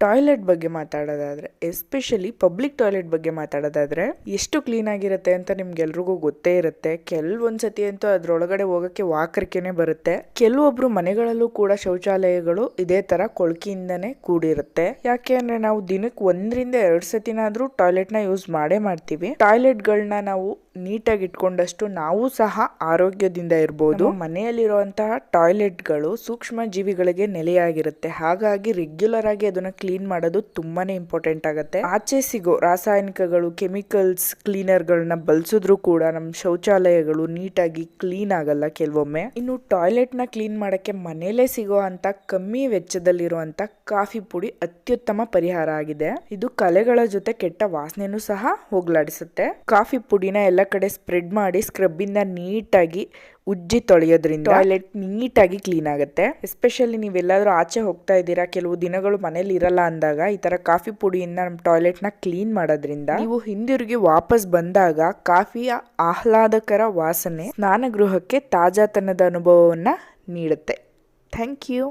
Toilet ಬಗ್ಗೆ ಮಾತಾಡೋದಾದ್ರೆ, especially public toilet ಬಗ್ಗೆ ಮಾತಾಡೋದಾದ್ರೆ, ಎಷ್ಟು ಕ್ಲೀನ್ ಆಗಿರುತ್ತೆ ಅಂತ ನಿಮ್ಗೆಲ್ರಿಗೂ ಗೊತ್ತೇ ಇರುತ್ತೆ. ಕೆಲವೊಂದ್ಸತಿ ಅಂತೂ ಅದ್ರೊಳಗಡೆ ಹೋಗಕ್ಕೆ ವಾಕರಿಕೆನೆ ಬರುತ್ತೆ. ಕೆಲವೊಬ್ರು ಮನೆಗಳಲ್ಲೂ ಕೂಡ ಶೌಚಾಲಯಗಳು ಇದೇ ತರ ಕೊಳಕಿಯಿಂದನೇ ಕೂಡಿರುತ್ತೆ. ಯಾಕೆ ಅಂದರೆ ನಾವು ದಿನಕ್ಕೆ ಒಂದರಿಂದ ಎರಡು ಸತಿನಾದರೂ ಟಾಯ್ಲೆಟ್ನ ಯೂಸ್ ಮಾಡೇ ಮಾಡ್ತೀವಿ. ಟಾಯ್ಲೆಟ್ ಗಳನ್ನ ನಾವು ನೀಟಾಗಿ ಇಟ್ಕೊಂಡಷ್ಟು ನಾವು ಸಹ ಆರೋಗ್ಯದಿಂದ ಇರಬಹುದು ಮನೆಯಲ್ಲಿರುವಂತಹ ಟಾಯ್ಲೆಟ್ಗಳು ಸೂಕ್ಷ್ಮ ಜೀವಿಗಳಿಗೆ ನೆಲೆಯಾಗಿರುತ್ತೆ. ಹಾಗಾಗಿ ರೆಗ್ಯುಲರ್ ಆಗಿ ಅದನ್ನ ಕ್ಲೀನ್ ಮಾಡೋದು ತುಂಬಾನೇ ಇಂಪಾರ್ಟೆಂಟ್ ಆಗುತ್ತೆ. ಆಚೆ ಸಿಗೋ ರಾಸಾಯನಿಕಗಳು, ಕೆಮಿಕಲ್ಸ್ ಕ್ಲೀನರ್ ಗಳನ್ನ ಬಳಸಿದ್ರು ಕೂಡ ನಮ್ಮ ಶೌಚಾಲಯಗಳು ನೀಟಾಗಿ ಕ್ಲೀನ್ ಆಗಲ್ಲ ಕೆಲವೊಮ್ಮೆ. ಇನ್ನು ಟಾಯ್ಲೆಟ್ನ ಕ್ಲೀನ್ ಮಾಡಕ್ಕೆ ಮನೇಲೆ ಸಿಗೋ ಅಂತ ಕಮ್ಮಿ ವೆಚ್ಚದಲ್ಲಿರುವಂತ ಕಾಫಿ ಪುಡಿ ಅತ್ಯುತ್ತಮ ಪರಿಹಾರ ಆಗಿದೆ. ಇದು ಕಲೆಗಳ ಜೊತೆ ಕೆಟ್ಟ ವಾಸನೆನೂ ಸಹ ಹೋಗ್ಲಾಡಿಸುತ್ತೆ. ಕಾಫಿ ಪುಡಿನ ಎಲ್ಲ ಕಡೆ ಸ್ಪ್ರೆಡ್ ಮಾಡಿ ಸ್ಕ್ರಬ್ ಇಂದ ನೀಟಾಗಿ ಉಜ್ಜಿ ತೊಳೆಯೋದ್ರಿಂದ ಟಾಯ್ಲೆಟ್ ನೀಟಾಗಿ ಕ್ಲೀನ್ ಆಗುತ್ತೆ. ಎಸ್ಪೆಷಲಿ ನೀವೆಲ್ಲಾದರೂ ಆಚೆ ಹೋಗ್ತಾ ಇದ್ದೀರಾ ಕೆಲವು ದಿನಗಳು ಮನೇಲಿ ಇರಲ್ಲ ಅಂದಾಗ ಈ ತರ ಕಾಫಿ ಪುಡಿಯಿಂದ ನಮ್ಮ ಟಾಯ್ಲೆಟ್ನ ಕ್ಲೀನ್ ಮಾಡೋದ್ರಿಂದ ನೀವು ಹಿಂದಿರುಗಿ ವಾಪಸ್ ಬಂದಾಗ ಕಾಫಿಯ ಆಹ್ಲಾದಕರ ವಾಸನೆ ಸ್ನಾನಗೃಹಕ್ಕೆ ತಾಜಾತನದ ಅನುಭವವನ್ನ ನೀಡುತ್ತೆ. Thank you